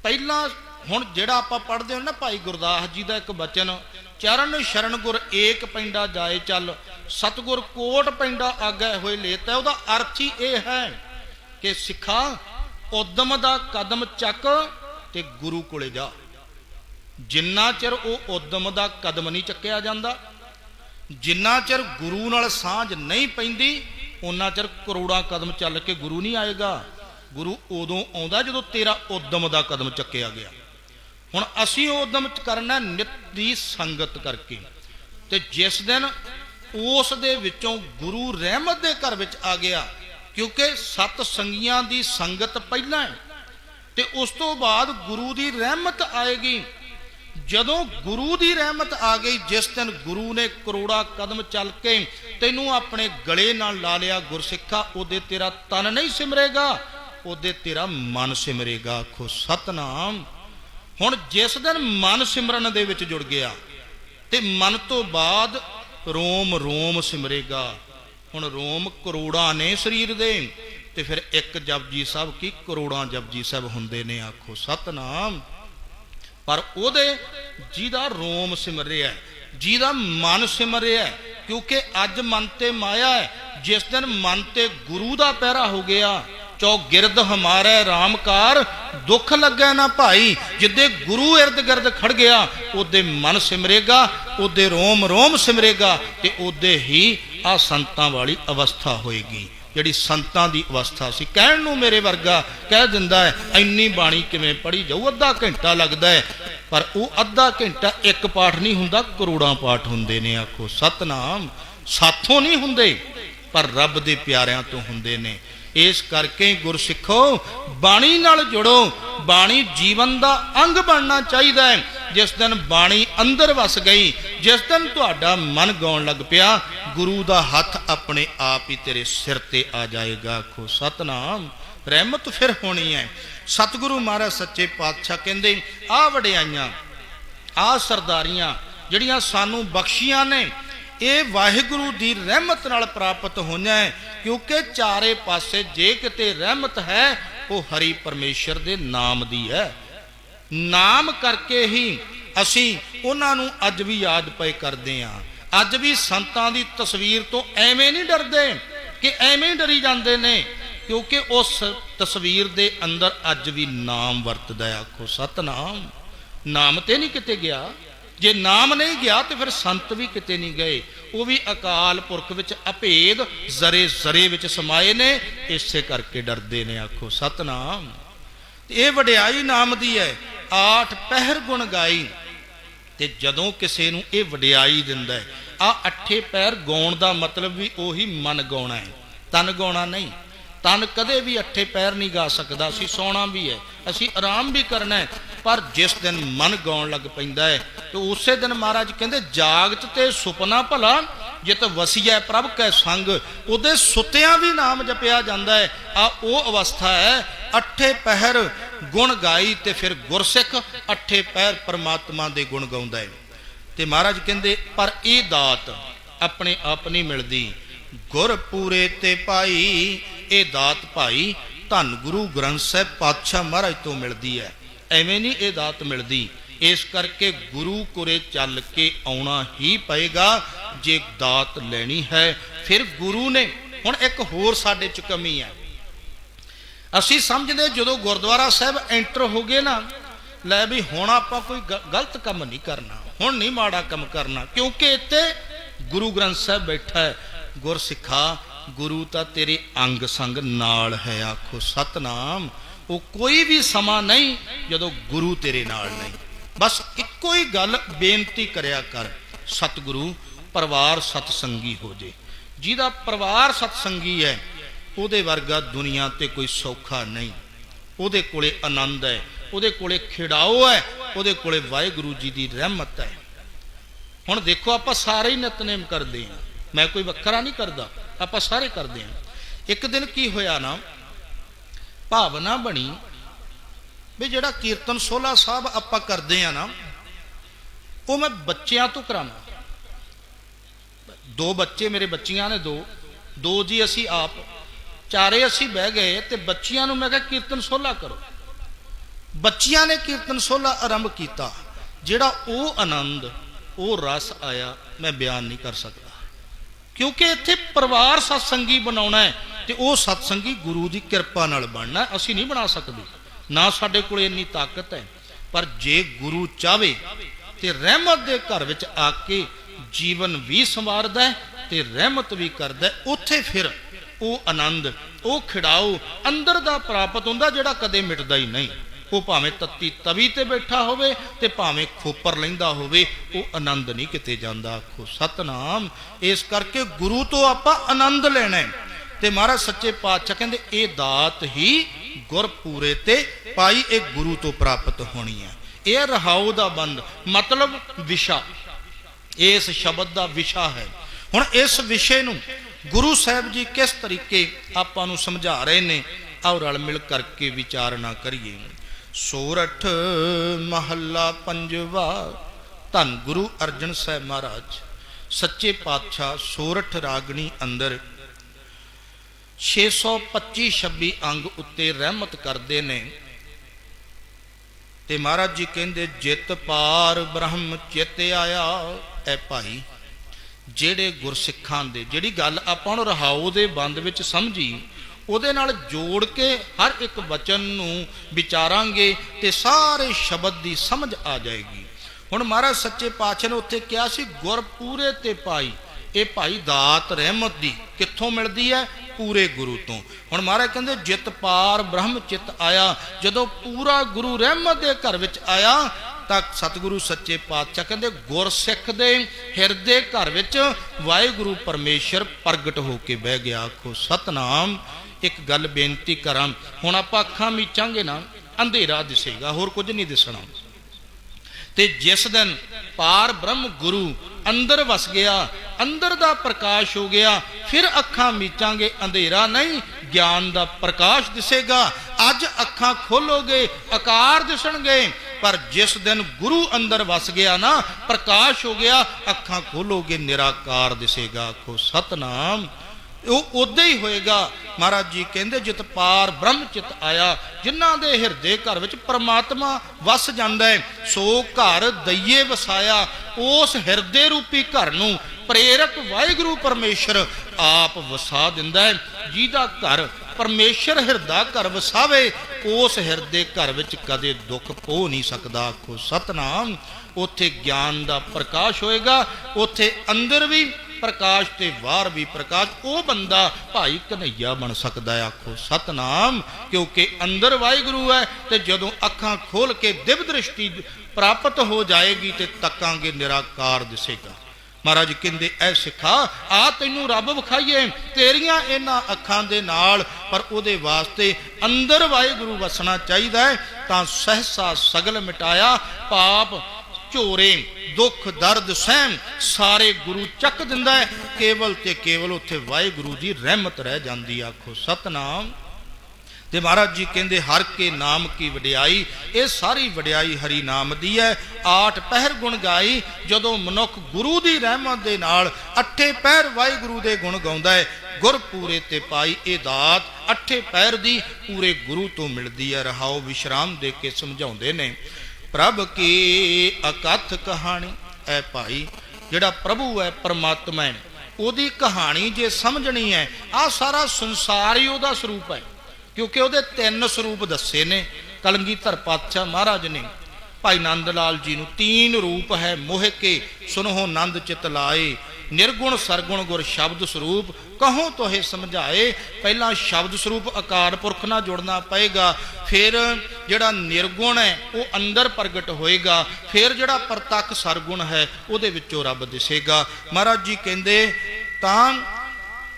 ਪਹਿਲਾਂ ਹੁਣ ਜਿਹੜਾ ਆਪਾਂ ਪੜ੍ਹਦੇ ਹਾਂ ਨਾ ਭਾਈ ਗੁਰਦਾਸ ਜੀ ਦਾ ਇੱਕ ਬਚਨ, ਚਰਨ ਸ਼ਰਨ ਗੁਰ ਏਕ ਪੈਂਡਾ ਜਾਏ ਚੱਲ ਸਤਗੁਰ ਕੋਟ ਪੈਂਡਾ ਆਗੇ ਹੋਏ ਲੇਤਾ ਉਹਦਾ ਅਰਥ ਹੀ ਇਹ ਹੈ ਕਿ ਸਿੱਖਾ ਉਦਮ ਦਾ ਕਦਮ ਚੱਕ ਤੇ ਗੁਰੂ ਕੋਲੇ ਜਾ। ਜਿੰਨਾ ਚਿਰ ਉਹ ਉਦਮ ਦਾ ਕਦਮ ਨਹੀਂ ਚੱਕਿਆ ਜਾਂਦਾ, ਜਿੰਨਾ ਚਿਰ ਗੁਰੂ ਨਾਲ ਸਾਂਝ ਨਹੀਂ ਪੈਂਦੀ ਉਹਨਾਂ ਚਿਰ ਕਰੋੜਾਂ ਕਦਮ ਚੱਲ ਕੇ ਗੁਰੂ ਨਹੀਂ ਆਏਗਾ। ਗੁਰੂ ਉਦੋਂ ਆਉਂਦਾ ਜਦੋਂ ਤੇਰਾ ਉਦਮ ਦਾ ਕਦਮ ਚੱਕਿਆ ਗਿਆ। ਹੁਣ ਅਸੀਂ ਉਦਮ ਚ ਕਰਨਾ ਨਿਤ ਦੀ ਸੰਗਤ ਕਰਕੇ। ਤੇ ਜਿਸ ਦਿਨ ਉਸ ਦੇ ਵਿੱਚੋਂ ਗੁਰੂ ਰਹਿਮਤ ਦੇ ਘਰ ਵਿੱਚ ਆ ਗਿਆ, ਕਿਉਂਕਿ ਸਤ ਸੰਗੀਆਂ ਦੀ ਸੰਗਤ ਪਹਿਲਾਂ ਹੈ। ਤੇ ਉਸ ਤੋਂ ਬਾਅਦ ਗੁਰੂ ਦੀ ਰਹਿਮਤ ਆਏਗੀ। ਜਦੋਂ ਗੁਰੂ ਦੀ ਰਹਿਮਤ ਆ ਗਈ, ਜਿਸ ਦਿਨ ਗੁਰੂ ਨੇ ਕਰੋੜਾ ਕਦਮ ਚੱਲ ਕੇ ਤੈਨੂੰ ਆਪਣੇ ਗਲੇ ਨਾਲ ਲਾ ਲਿਆ ਗੁਰਸਿੱਖਾ, ਉਹਦੇ ਤੇਰਾ ਤਨ ਨਹੀਂ ਸਿਮਰੇਗਾ, ਉਹਦੇ ਤੇਰਾ ਮਨ ਸਿਮਰੇਗਾ। ਆਖੋ, ਸਤਨਾਮ। ਹੁਣ ਜਿਸ ਦਿਨ ਮਨ ਸਿਮਰਨ ਦੇ ਵਿੱਚ ਜੁੜ ਗਿਆ, ਤੇ ਮਨ ਤੋਂ ਬਾਅਦ ਰੋਮ ਰੋਮ ਸਿਮਰੇਗਾ। ਹੁਣ ਰੋਮ ਕਰੋੜਾਂ ਨੇ ਸਰੀਰ ਦੇ। ਤੇ ਫਿਰ ਇੱਕ ਜਪਜੀ ਸਾਹਿਬ ਕੀ ਕਰੋੜਾਂ ਜਪਜੀ ਸਾਹਿਬ ਹੁੰਦੇ ਨੇ ਆਖੋ ਸਤਨਾਮ। ਪਰ ਉਹਦੇ ਜਿਹਦਾ ਰੋਮ ਸਿਮਰ ਰਿਹਾ ਹੈ, ਜਿਹਦਾ ਮਨ ਸਿਮਰ ਰਿਹਾ ਕਿਉਂਕਿ ਅੱਜ ਮਨ ਤੇ ਮਾਇਆ ਹੈ ਜਿਸ ਦਿਨ ਮਨ ਤੇ ਗੁਰੂ ਦਾ ਪਹਿਰਾ ਹੋ ਗਿਆ ਚੌ ਗਿਰਦ ਹਮਾਰੇ ਰਾਮਕਾਰ, ਦੁੱਖ ਲੱਗੈ ਨਾ ਭਾਈ। ਜਿੱਦੇ ਗੁਰੂ ਇਰਦ ਗਿਰਦ ਖੜ ਗਿਆ, ਉਹਦੇ ਮਨ ਸਿਮਰੇਗਾ, ਉਹਦੇ ਰੋਮ ਰੋਮ ਸਿਮਰੇਗਾ ਤੇ ਉਹਦੇ ਹੀ ਆ ਸੰਤਾਂ ਵਾਲੀ ਅਵਸਥਾ ਹੋਏਗੀ। ਜਿਹੜੀ ਸੰਤਾਂ ਦੀ ਅਵਸਥਾ ਸੀ, ਕਹਿਣ ਨੂੰ ਮੇਰੇ ਵਰਗਾ ਕਹਿ ਦਿੰਦਾ ਹੈ, ਇੰਨੀ ਬਾਣੀ ਕਿਵੇਂ ਪੜੀ ਜਾਊ? ਅੱਧਾ ਘੰਟਾ ਲੱਗਦਾ ਹੈ। ਪਰ ਉਹ ਅੱਧਾ ਘੰਟਾ ਇੱਕ ਪਾਠ ਨਹੀਂ ਹੁੰਦਾ, ਕਰੋੜਾਂ ਪਾਠ ਹੁੰਦੇ ਨੇ, ਆਖੋ, ਸਤਨਾਮ। ਸਾਥੋਂ ਨਹੀਂ ਹੁੰਦੇ, ਪਰ ਰੱਬ ਦੇ ਪਿਆਰਿਆਂ ਤੋਂ ਹੁੰਦੇ ਨੇ। ਇਸ ਕਰਕੇ ਗੁਰਸਿੱਖੋ, ਬਾਣੀ ਨਾਲ ਜੁੜੋ। ਬਾਣੀ ਜੀਵਨ ਦਾ ਅੰਗ ਬਣਨਾ ਚਾਹੀਦਾ ਹੈ। ਜਿਸ ਦਿਨ ਬਾਣੀ ਅੰਦਰ ਵਸ ਗਈ, ਜਿਸ ਦਿਨ ਤੁਹਾਡਾ ਮਨ ਗਾਉਣ ਲੱਗ ਪਿਆ, ਗੁਰੂ ਦਾ ਹੱਥ ਆਪਣੇ ਆਪ ਹੀ ਤੇਰੇ ਸਿਰ ਤੇ ਆ ਜਾਏਗਾ। ਖੋ ਸਤਨਾਮ, ਰਹਿਮਤ ਫਿਰ ਹੋਣੀ ਹੈ। ਸਤਿਗੁਰੂ ਮਹਾਰਾਜ ਸੱਚੇ ਪਾਤਸ਼ਾਹ ਕਹਿੰਦੇ ਆ ਵਡਿਆਈਆਂ ਆ ਸਰਦਾਰੀਆਂ, ਜਿਹੜੀਆਂ ਸਾਨੂੰ ਬਖਸ਼ੀਆਂ ਨੇ ਇਹ ਵਾਹਿਗੁਰੂ ਦੀ ਰਹਿਮਤ ਨਾਲ ਪ੍ਰਾਪਤ ਹੋਈਆਂ ਹੈ, ਕਿਉਂਕਿ ਚਾਰੇ ਪਾਸੇ ਜੇ ਕਿਤੇ ਰਹਿਮਤ ਹੈ, ਉਹ ਹਰੀ ਪਰਮੇਸ਼ਰ ਦੇ ਨਾਮ ਦੀ ਹੈ। ਨਾਮ ਕਰਕੇ ਹੀ ਅਸੀਂ ਉਹਨਾਂ ਨੂੰ ਅੱਜ ਵੀ ਯਾਦ ਪਏ ਕਰਦੇ ਆਂ ਅੱਜ ਵੀ ਸੰਤਾਂ ਦੀ ਤਸਵੀਰ ਤੋਂ ਐਵੇਂ ਨਹੀਂ ਡਰਦੇ ਕਿ ਐਵੇਂ ਡਰੀ ਜਾਂਦੇ ਨੇ, ਕਿਉਂਕਿ ਉਸ ਤਸਵੀਰ ਦੇ ਅੰਦਰ ਅੱਜ ਵੀ ਨਾਮ ਵਰਤਦਾ ਆਖੋ, ਸਤਨਾਮ। ਨਾਮ ਤੇ ਨਹੀਂ ਕਿਤੇ ਗਿਆ। ਜੇ ਨਾਮ ਨਹੀਂ ਗਿਆ ਤੇ ਫਿਰ ਸੰਤ ਵੀ ਕਿਤੇ ਨਹੀਂ ਗਏ। ਉਹ ਵੀ ਅਕਾਲ ਪੁਰਖ ਵਿੱਚ ਅਭੇਦ ਜ਼ਰੇ ਜ਼ਰੇ ਵਿੱਚ ਸਮਾਏ ਨੇ, ਇਸੇ ਕਰਕੇ ਡਰਦੇ ਨੇ, ਆਖੋ, ਸਤਨਾਮ। ਇਹ ਵਡਿਆਈ ਨਾਮ ਦੀ ਹੈ। ਆਠ ਪਹਿਰ ਗੁਣ ਗਾਈ। ਤੇ ਜਦੋਂ ਕਿਸੇ ਨੂੰ ਇਹ ਵਡਿਆਈ ਦਿੰਦਾ ਹੈ ਆ ਅੱਠੇ ਪੈਰ ਗਾਉਣ ਦਾ ਮਤਲਬ ਵੀ ਉਹੀ ਮਨ ਗਾਉਣਾ ਹੈ। ਤਨ ਗਾਉਣਾ ਨਹੀਂ। ਤਨ ਕਦੇ ਵੀ ਅੱਠੇ ਪੈਰ ਨਹੀਂ ਗਾ ਸਕਦਾ, ਅਸੀਂ ਸੌਣਾ ਵੀ ਹੈ। ਅਸੀਂ ਆਰਾਮ ਵੀ ਕਰਨਾ ਹੈ, ਪਰ ਜਿਸ ਦਿਨ ਮਨ ਗਾਉਣ ਲੱਗ ਪੈਂਦਾ ਹੈ, ਤੇ ਉਸੇ ਦਿਨ ਮਹਾਰਾਜ ਕਹਿੰਦੇ, ਜਾਗਤ ਤੇ ਸੁਪਨਾ ਭਲਾ, ਜਿਤ ਵਸੀਐ ਪ੍ਰਭ ਕੈ ਸੰਗ, ਉਹਦੇ ਸੁੱਤਿਆਂ ਵੀ ਨਾਮ ਜਪਿਆ ਜਾਂਦਾ ਹੈ। ਆ ਉਹ ਅਵਸਥਾ ਹੈ, ਅੱਠੇ ਪਹਿਰ ਗੁਣ ਗਾਈ ਤੇ ਫਿਰ ਗੁਰਸਿੱਖ ਅੱਠੇ ਪਹਿਰ ਪਰਮਾਤਮਾ ਦੇ ਗੁਣ ਗਾਉਂਦਾ ਹੈ। ਤੇ ਮਹਾਰਾਜ ਕਹਿੰਦੇ, ਪਰ ਇਹ ਦਾਤ ਆਪਣੇ ਆਪ ਨਹੀਂ ਮਿਲਦੀ। ਗੁਰ ਪੂਰੇ ਤੇ ਪਾਈ ਇਹ ਦਾਤ ਭਾਈ, ਧੰਨ ਗੁਰੂ ਗ੍ਰੰਥ ਸਾਹਿਬ ਪਾਤਸ਼ਾਹ ਮਹਾਰਾਜ ਤੋਂ ਮਿਲਦੀ ਹੈ। ਐਵੇਂ ਨਹੀਂ ਇਹ ਦਾਤ ਮਿਲਦੀ। ਇਸ ਕਰਕੇ ਗੁਰੂ ਕੋਰੇ ਚੱਲ ਕੇ ਆਉਣਾ ਹੀ ਪਏਗਾ, ਜੇ ਦਾਤ ਲੈਣੀ ਹੈ। ਫਿਰ ਗੁਰੂ ਨੇ, ਹੁਣ ਇੱਕ ਹੋਰ ਸਾਡੇ ਚ ਕਮੀ ਹੈ। ਅਸੀਂ ਸਮਝਦੇ ਜਦੋਂ ਗੁਰਦੁਆਰਾ ਸਾਹਿਬ ਐਂਟਰ ਹੋ ਗਏ ਨਾ, ਲੈ ਵੀ ਹੁਣ ਆਪਾਂ ਕੋਈ ਗ- ਗਲਤ ਕੰਮ ਨਹੀਂ ਕਰਨਾ, ਹੁਣ ਨਹੀਂ ਮਾੜਾ ਕੰਮ ਕਰਨਾ, ਕਿਉਂਕਿ ਇੱਥੇ ਗੁਰੂ ਗ੍ਰੰਥ ਸਾਹਿਬ ਬੈਠਾ ਹੈ। ਗੁਰਸਿੱਖਾ ਗੁਰੂ ਤਾਂ ਤੇਰੇ ਅੰਗ ਸੰਗ ਨਾਲ ਹੈ, ਆਖੋ ਸਤਨਾਮ। ਉਹ ਕੋਈ ਵੀ ਸਮਾਂ ਨਹੀਂ ਜਦੋਂ ਗੁਰੂ ਤੇਰੇ ਨਾਲ ਨਹੀਂ। ਬਸ ਇੱਕੋ ਹੀ ਗੱਲ ਬੇਨਤੀ ਕਰਿਆ ਕਰ, ਸਤਿਗੁਰੂ, ਪਰਿਵਾਰ ਸਤਸੰਗੀ ਹੋ ਜੇ। ਜਿਹਦਾ ਪਰਿਵਾਰ ਸਤਸੰਗੀ ਹੈ, ਉਹਦੇ ਵਰਗਾ ਦੁਨੀਆ ਤੇ ਕੋਈ ਸੌਖਾ ਨਹੀਂ। ਉਹਦੇ ਕੋਲੇ ਆਨੰਦ ਹੈ, ਉਹਦੇ ਕੋਲੇ ਖਿੜਾਓ ਹੈ, ਉਹਦੇ ਕੋਲੇ ਵਾਹਿਗੁਰੂ ਜੀ ਦੀ ਰਹਿਮਤ ਹੈ। ਹੁਣ ਦੇਖੋ ਆਪਾਂ ਸਾਰੇ ਹੀ ਨਿਤਨੇਮ ਕਰਦੇ ਹਾਂ। ਮੈਂ ਕੋਈ ਵੱਖਰਾ ਨਹੀਂ ਕਰਦਾ, ਆਪਾਂ ਸਾਰੇ ਕਰਦੇ ਹਾਂ। ਇੱਕ ਦਿਨ ਕੀ ਹੋਇਆ ਨਾ, ਭਾਵਨਾ ਬਣੀ ਵੀ ਜਿਹੜਾ ਕੀਰਤਨ ਸੋਲਾ ਸਾਹਿਬ ਆਪਾਂ ਕਰਦੇ ਆ ਨਾ, ਉਹ ਮੈਂ ਬੱਚਿਆਂ ਤੋਂ ਕਰਾਵਾਂ। ਦੋ ਬੱਚੇ ਮੇਰੇ ਬੱਚੀਆਂ ਨੇ ਦੋ ਦੋ ਜੀ ਅਸੀਂ ਆਪ, ਚਾਰੇ ਅਸੀਂ ਬਹਿ ਗਏ ਤੇ ਬੱਚੀਆਂ ਨੂੰ ਮੈਂ ਕਿਹਾ ਕੀਰਤਨ ਸੋਲਾ ਕਰੋ। ਬੱਚੀਆਂ ਨੇ ਕੀਰਤਨ ਸੋਲਾ ਆਰੰਭ ਕੀਤਾ, ਜਿਹੜਾ ਉਹ ਆਨੰਦ, ਉਹ ਰਸ ਆਇਆ, ਮੈਂ ਬਿਆਨ ਨਹੀਂ ਕਰ ਸਕਦਾ। ਕਿਉਂਕਿ ਇੱਥੇ ਪਰਿਵਾਰ ਸਤਸੰਗੀ ਬਣਾਉਣਾ ਹੈ ਤੇ ਉਹ ਸਤਸੰਗੀ ਗੁਰੂ ਦੀ ਕਿਰਪਾ ਨਾਲ ਬਣਨਾ, ਅਸੀਂ ਨਹੀਂ ਬਣਾ ਸਕਦੇ। ਨਾ ਸਾਡੇ ਕੋਲ ਇੰਨੀ ਤਾਕਤ ਹੈ, ਪਰ ਜੇ ਗੁਰੂ ਚਾਵੇ ਤੇ ਰਹਿਮਤ ਦੇ ਘਰ ਵਿੱਚ ਆ ਕੇ ਜੀਵਨ ਵੀ ਸੰਵਾਰਦਾ ਹੈ ਤੇ ਰਹਿਮਤ ਵੀ ਕਰਦਾ ਉੱਥੇ ਫਿਰ ਉਹ ਆਨੰਦ, ਉਹ ਖਿੜਾਓ ਅੰਦਰ ਦਾ ਪ੍ਰਾਪਤ ਹੁੰਦਾ ਜਿਹੜਾ ਕਦੇ ਮਿਟਦਾ ਹੀ ਨਹੀਂ। ਉਹ ਭਾਵੇਂ ਤੱਤੀ ਤਵੀ ਤੇ ਬੈਠਾ ਹੋਵੇ ਤੇ ਭਾਵੇਂ ਖੋਪਰ ਲੈਂਦਾ ਹੋਵੇ, ਉਹ ਆਨੰਦ ਨਹੀਂ ਕਿਤੇ ਜਾਂਦਾ। ਆਖੋ, ਸਤਨਾਮ, ਇਸ ਕਰਕੇ ਗੁਰੂ ਤੋਂ ਆਪਾਂ ਆਨੰਦ ਲੈਣਾ ਹੈ। ਤੇ ਮਹਾਰਾਜ ਸੱਚੇ ਪਾਤਸ਼ਾਹ ਕਹਿੰਦੇ, ਇਹ ਦਾਤ ਹੀ ਗੁਰ ਪੂਰੇ ਤੇ ਪਾਈ ਇਹ ਗੁਰੂ ਤੋਂ ਪ੍ਰਾਪਤ ਹੋਣੀ ਹੈ। ਇਹ ਰਹਾਉ ਦਾ ਬੰਦ, ਮਤਲਬ ਵਿਸ਼ਾ। ਇਸ ਸ਼ਬਦ ਦਾ ਵਿਸ਼ਾ ਹੈ। ਹੁਣ ਇਸ ਵਿਸ਼ੇ ਨੂੰ ਗੁਰੂ ਸਾਹਿਬ ਜੀ ਕਿਸ ਤਰੀਕੇ ਆਪਾਂ ਨੂੰ ਸਮਝਾ ਰਹੇ ਨੇ, ਆਓ ਰਲ ਮਿਲ ਕਰਕੇ ਵਿਚਾਰਨਾ ਕਰੀਏ। ਸੋਰਠ ਮਹੱਲਾ ਪੰਜਵਾ, ਧੰਨ ਗੁਰੂ ਅਰਜਨ ਸਾਹਿਬ ਮਹਾਰਾਜ, ਸੱਚੇ ਪਾਤਸ਼ਾਹ ਸੋਰਠ ਰਾਗਣੀ ਅੰਦਰ। 625 26 ਅੰਗ ਉੱਤੇ ਰਹਿਮਤ ਕਰਦੇ ਨੇ। ਤੇ ਮਹਾਰਾਜ ਜੀ ਕਹਿੰਦੇ, ਜਿਤ ਪਾਰ ਬ੍ਰਹਮ ਚਿਤ ਆਇਆ, ਐ ਭਾਈ, ਜਿਹੜੇ ਗੁਰਸਿੱਖਾਂ ਦੇ, ਜਿਹੜੀ ਗੱਲ ਆਪਾਂ ਨੂੰ ਰਹਾਉ ਦੇ ਬੰਦ ਵਿੱਚ ਸਮਝੀ ਉਹਦੇ ਨਾਲ ਜੋੜ ਕੇ ਹਰ ਇੱਕ ਵਚਨ ਨੂੰ ਵਿਚਾਰਾਂਗੇ ਤੇ ਸਾਰੇ ਸ਼ਬਦ ਦੀ ਸਮਝ ਆ ਜਾਏਗੀ। ਹੁਣ ਮਹਾਰਾਜ ਸੱਚੇ ਪਾਤਸ਼ਾਹ ਨੇ ਉੱਥੇ ਕਿਹਾ ਸੀ ਗੁਰ ਪੂਰੇ ਤੇ ਪਾਈ ਇਹ ਭਾਈ ਦਾਤ ਰਹਿਮਤ ਦੀ ਕਿੱਥੋਂ ਮਿਲਦੀ ਹੈ? ਪੂਰੇ ਗੁਰੂ ਤੋਂ। ਹੁਣ ਮਹਾਰਾਜ ਕਹਿੰਦੇ, ਜਿਤ ਪਾਰ ਬ੍ਰਹਮ ਚਿਤ ਆਇਆ, ਜਦੋਂ ਪੂਰਾ ਗੁਰੂ ਰਹਿਮਤ ਦੇ ਘਰ ਵਿੱਚ ਆਇਆ, ਤਾਂ ਸਤਿਗੁਰੂ ਸੱਚੇ ਪਾਤਸ਼ਾਹ ਕਹਿੰਦੇ, ਗੁਰਸਿੱਖ ਦੇ ਹਿਰਦੇ ਘਰ ਵਿੱਚ ਵਾਹਿਗੁਰੂ ਪਰਮੇਸ਼ਰ ਪ੍ਰਗਟ ਹੋ ਕੇ ਬਹਿ ਗਿਆ। ਆਖੋ, ਸਤਨਾਮ ਇੱਕ ਗੱਲ ਬੇਨਤੀ ਕਰਾਂ, ਹੁਣ ਆਪਾਂ ਅੱਖਾਂ ਮੀਚਾਂਗੇ ਨਾ, ਅੰਧੇਰਾ ਦਿਸੇਗਾ, ਹੋਰ ਕੁਝ ਨਹੀਂ ਦਿਸਣਾ। ਤੇ ਜਿਸ ਦਿਨ ਪਾਰ ਬ੍ਰਹਮ ਗੁਰੂ ਅੰਦਰ ਵਸ ਗਿਆ, ਅੰਦਰ ਦਾ ਪ੍ਰਕਾਸ਼ ਹੋ ਗਿਆ, ਫਿਰ ਅੱਖਾਂ ਮੀਚਾਂਗੇ, ਅੰਧੇਰਾ ਨਹੀਂ, ਗਿਆਨ ਦਾ ਪ੍ਰਕਾਸ਼ ਦਿਸੇਗਾ। ਅੱਜ ਅੱਖਾਂ ਖੋਲੋਗੇ, ਆਕਾਰ ਦਿਸਣਗੇ, ਪਰ ਜਿਸ ਦਿਨ ਗੁਰੂ ਅੰਦਰ ਵਸ ਗਿਆ ਨਾ, ਪ੍ਰਕਾਸ਼ ਹੋ ਗਿਆ, ਅੱਖਾਂ ਖੋਲੋਗੇ, ਨਿਰਾਕਾਰ ਦਿਸੇਗਾ। ਆਖੋ, ਸਤਨਾਮ। ਉਹ ਉਦਾਂ ਹੀ ਹੋਏਗਾ। ਮਹਾਰਾਜ ਜੀ ਕਹਿੰਦੇ, ਜਿਤ ਪਾਰ ਬ੍ਰਹਮ ਚਿਤ ਆਇਆ, ਜਿਨ੍ਹਾਂ ਦੇ ਹਿਰਦੇ ਘਰ ਵਿੱਚ ਪਰਮਾਤਮਾ ਵਸ ਜਾਂਦਾ ਹੈ, ਸੋ ਘਰ ਦਈਏ ਵਸਾਇਆ, ਉਸ ਹਿਰਦੇ ਰੂਪੀ ਘਰ ਨੂੰ ਪ੍ਰੇਰਕ ਵਾਹਿਗੁਰੂ ਪਰਮੇਸ਼ਰ ਆਪ ਵਸਾ ਦਿੰਦਾ ਹੈ। ਜਿਹਦਾ ਘਰ ਪਰਮੇਸ਼ਰ ਹਿਰਦਾ ਘਰ ਵਸਾਵੇ, ਉਸ ਹਿਰਦੇ ਘਰ ਵਿੱਚ ਕਦੇ ਦੁੱਖ ਪੋ ਨਹੀਂ ਸਕਦਾ। ਆਖੋ, ਸਤਨਾਮ। ਉੱਥੇ ਗਿਆਨ ਦਾ ਪ੍ਰਕਾਸ਼ ਹੋਏਗਾ, ਉੱਥੇ ਅੰਦਰ ਵੀ ਪ੍ਰਕਾਸ਼ ਤੇ ਬਾਹਰ ਵੀ ਪ੍ਰਕਾਸ਼, ਉਹ ਬੰਦਾ ਭਾਈ ਕਨਈਆ ਬਣ ਸਕਦਾ ਹੈ। ਆਖੋ, ਸਤਨਾਮ, ਕਿਉਂਕਿ ਅੰਦਰ ਵਾਹਿਗੁਰੂ ਹੈ ਤੇ ਜਦੋਂ ਅੱਖਾਂ ਖੋਲ ਕੇ ਦਿਵ ਦ੍ਰਿਸ਼ਟੀ ਪ੍ਰਾਪਤ ਹੋ ਜਾਏਗੀ ਤੇ ਤੱਕਾਂਗੇ ਨਿਰਾਕਾਰ ਦਿਸੇਗਾ। ਮਹਾਰਾਜ ਕਹਿੰਦੇ, ਐ ਸਿੱਖਾ, ਆ ਤੈਨੂੰ ਰੱਬ ਵਿਖਾਈਏ, ਤੇਰੀਆਂ ਇਹਨਾਂ ਅੱਖਾਂ ਦੇ ਨਾਲ, ਪਰ ਉਹਦੇ ਵਾਸਤੇ ਅੰਦਰ ਵਾਹਿਗੁਰੂ ਵਸਣਾ ਚਾਹੀਦਾ ਹੈ। ਤਾਂ ਸਹਸਾ ਸਗਲ ਮਿਟਾਇਆ, ਪਾਪ ਝੋਰੇ, ਦੁੱਖ, ਦਰਦ, ਸਹਿਮ, ਸਾਰੇ ਗੁਰੂ ਚੱਕ ਦਿੰਦਾ ਹੈ। ਕੇਵਲ ਤੇ ਕੇਵਲ ਉੱਥੇ ਵਾਹਿਗੁਰੂ ਦੀ ਰਹਿਮਤ ਰਹਿ ਜਾਂਦੀ ਆਖੋ, ਸਤਨਾਮ। ਤੇ ਮਹਾਰਾਜ ਜੀ ਕਹਿੰਦੇ, ਹਰ ਕੇ ਨਾਮ ਕੀ ਵਡਿਆਈ, ਇਹ ਸਾਰੀ ਵਡਿਆਈ ਹਰੀ ਨਾਮ ਦੀ ਹੈ। ਆਠ ਪਹਿਰ ਗੁਣ ਗਾਈ, ਜਦੋਂ ਮਨੁੱਖ ਗੁਰੂ ਦੀ ਰਹਿਮਤ ਦੇ ਨਾਲ ਅੱਠੇ ਪਹਿਰ ਵਾਹਿਗੁਰੂ ਦੇ ਗੁਣ ਗਾਉਂਦਾ ਹੈ ਗੁਰ ਪੂਰੇ ਤੇ ਪਾਈ ਇਹ ਦਾਤ, ਅੱਠੇ ਪਹਿਰ ਦੀ ਪੂਰੇ ਗੁਰੂ ਤੋਂ ਮਿਲਦੀ ਹੈ। ਰਹਾਓ, ਵਿਸ਼ਰਾਮ ਦੇ ਕੇ ਸਮਝਾਉਂਦੇ ਨੇ। ਪ੍ਰਭ ਕੀ ਅਕਥ ਕਹਾਣੀ? ਐ ਭਾਈ, ਜਿਹੜਾ ਪ੍ਰਭੂ ਹੈ ਪਰਮਾਤਮਾ ਹੈ ਉਹਦੀ ਕਹਾਣੀ ਜੇ ਸਮਝਣੀ ਹੈ ਆ ਸਾਰਾ ਸੰਸਾਰ ਹੀ ਉਹਦਾ ਸਰੂਪ ਹੈ ਕਿਉਂਕਿ ਉਹਦੇ ਤਿੰਨ ਸਰੂਪ ਦੱਸੇ ਨੇ ਕਲਗੀਧਰ ਪਾਤਸ਼ਾਹ ਮਹਾਰਾਜ ਨੇ। ਭਾਈ ਨੰਦ ਲਾਲ ਜੀ ਨੂੰ ਤੀਨ ਰੂਪ ਹੈ ਮੋਹ ਕੇ, ਸੁਨਹੁ ਨੰਦ ਚਿਤ ਲਾਏ। ਨਿਰਗੁਣ ਸਰਗੁਣ ਗੁਰ ਸ਼ਬਦ ਸਰੂਪ, ਕਹੋ ਤੋਹੇ ਸਮਝਾਏ। ਪਹਿਲਾਂ ਸ਼ਬਦ ਸਰੂਪ ਆਕਾਰ ਪੁਰਖ ਨਾਲ ਜੁੜਨਾ ਪਏਗਾ, ਫਿਰ ਜਿਹੜਾ ਨਿਰਗੁਣ ਹੈ, ਉਹ ਅੰਦਰ ਪ੍ਰਗਟ ਹੋਏਗਾ, ਫਿਰ ਜਿਹੜਾ ਪ੍ਰਤੱਖ ਸਰਗੁਣ ਹੈ, ਉਹਦੇ ਵਿੱਚੋਂ ਰੱਬ ਦਿਸੇਗਾ। ਮਹਾਰਾਜ ਜੀ ਕਹਿੰਦੇ, ਤਾਂ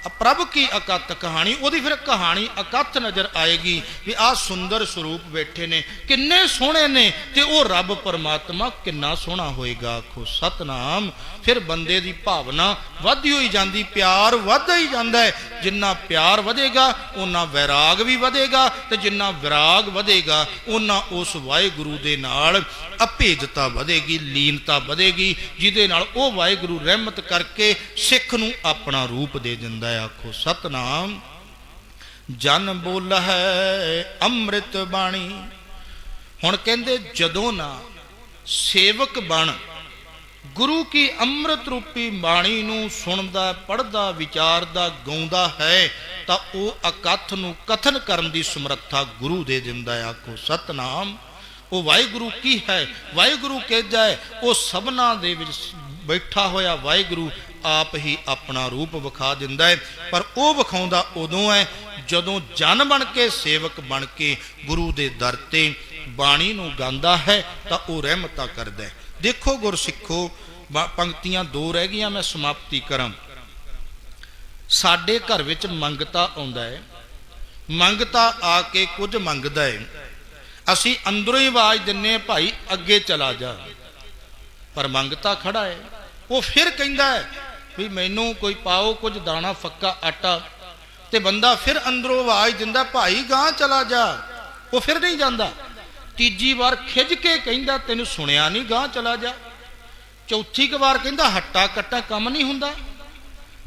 ਪ੍ਰਭ ਕੀ ਅਕਤ ਕਹਾਣੀ? ਉਹਦੀ ਫਿਰ ਕਹਾਣੀ ਅਕਥ ਨਜ਼ਰ ਆਏਗੀ ਵੀ ਆਹ ਸੁੰਦਰ ਸਰੂਪ ਬੈਠੇ ਨੇ, ਕਿੰਨੇ ਸੋਹਣੇ ਨੇ ਤੇ ਉਹ ਰੱਬ ਪਰਮਾਤਮਾ ਕਿੰਨਾ ਸੋਹਣਾ ਹੋਏਗਾ। ਆਖੋ, ਸਤਨਾਮ। ਫਿਰ ਬੰਦੇ ਦੀ ਭਾਵਨਾ ਵੱਧਦੀ ਹੋਈ ਜਾਂਦੀ, ਪਿਆਰ ਵੱਧਦਾ ਹੀ ਜਾਂਦਾ ਹੈ। ਜਿੰਨਾ ਪਿਆਰ ਵਧੇਗਾ ਉਹਨਾਂ ਵੈਰਾਗ ਵੀ ਵਧੇਗਾ ਤੇ ਜਿੰਨਾ ਵਿਰਾਗ ਵਧੇਗਾ ਉਹਨਾਂ ਉਸ ਵਾਹਿਗੁਰੂ ਦੇ ਨਾਲ ਅਭੇਦਤਾ ਵਧੇਗੀ, ਲੀਨਤਾ ਵਧੇਗੀ, ਜਿਹਦੇ ਨਾਲ ਉਹ ਵਾਹਿਗੁਰੂ ਰਹਿਮਤ ਕਰਕੇ ਸਿੱਖ ਨੂੰ ਆਪਣਾ ਰੂਪ ਦੇ ਦਿੰਦਾ ਆਖੋ, ਸਤਨਾਮ, ਜਨ ਬੋਲ ਅੰਮ੍ਰਿਤ ਬਾਣੀ। ਹੁਣ ਕਹਿੰਦੇ, ਜਦੋਂ ਨਾ ਸੇਵਕ ਬਣ, ਗੁਰੂ ਕੀ ਅੰਮ੍ਰਿਤ ਰੂਪੀ ਬਾਣੀ ਨੂੰ ਸੁਣਦਾ ਪੜਦਾ ਵਿਚਾਰਦਾ, ਗਾਉਂਦਾ ਹੈ, ਤਾਂ ਉਹ ਅਕਥ ਨੂੰ ਕਥਨ ਕਰਨ ਦੀ ਸਮਰੱਥਾ ਗੁਰੂ ਦੇ ਦਿੰਦਾ ਆਖੋ, ਸਤਨਾਮ, ਉਹ ਵਾਹਿਗੁਰੂ ਕੀ ਹੈ? ਵਾਹਿਗੁਰੂ ਕਹਿੰਦਾ ਹੈ? ਉਹ ਸਭਨਾ ਦੇ ਵਿੱਚ ਬੈਠਾ ਹੋਇਆ ਵਾਹਿਗੁਰੂ ਆਪ ਹੀ ਆਪਣਾ ਰੂਪ ਵਿਖਾ ਦਿੰਦਾ ਹੈ। ਪਰ ਉਹ ਵਿਖਾਉਂਦਾ ਉਦੋਂ ਹੈ ਜਦੋਂ ਜਨ ਬਣ ਕੇ ਸੇਵਕ ਬਣ ਕੇ ਗੁਰੂ ਦੇ ਦਰ ਤੇ ਬਾਣੀ ਨੂੰ ਗਾਉਂਦਾ ਹੈ ਤਾਂ ਉਹ ਰਹਿਮਤਾ ਕਰਦਾ ਹੈ। ਦੇਖੋ ਗੁਰਸਿੱਖੋ ਪੰਕਤੀਆਂ ਦੋ ਰਹਿ ਗਈਆਂ, ਮੈਂ ਸਮਾਪਤੀ ਕਰਾਂ। ਸਾਡੇ ਘਰ ਵਿੱਚ ਮੰਗਤਾ ਆਉਂਦਾ ਹੈ। ਮੰਗਤਾ ਆ ਕੇ ਕੁਝ ਮੰਗਦਾ ਹੈ। ਅਸੀਂ ਅੰਦਰੋਂ ਹੀ ਆਵਾਜ਼ ਦਿੰਨੇ ਭਾਈ, ਅੱਗੇ ਚਲਾ ਜਾ। ਪਰ ਮੰਗਤਾ ਖੜਾ ਹੈ ਉਹ ਫਿਰ ਕਹਿੰਦਾ ਹੈ ਵੀ ਮੈਨੂੰ ਕੋਈ ਪਾਓ ਕੁਝ ਦਾਣਾ, ਫੱਕਾ, ਆਟਾ। ਤੇ ਬੰਦਾ ਫਿਰ ਅੰਦਰੋਂ ਆਵਾਜ਼ ਦਿੰਦਾ, ਭਾਈ ਗਾਂ ਚਲਾ ਜਾ। ਉਹ ਫਿਰ ਨਹੀਂ ਜਾਂਦਾ। ਤੀਜੀ ਵਾਰ ਖਿੱਚ ਕੇ ਕਹਿੰਦਾ, ਤੈਨੂੰ ਸੁਣਿਆ ਨਹੀਂ ਗਾਂ ਚਲਾ ਜਾ। ਚੌਥੀ ਕੁ ਵਾਰ ਕਹਿੰਦਾ, ਹੱਟਾ ਕੱਟਾ ਕੰਮ ਨਹੀਂ ਹੁੰਦਾ।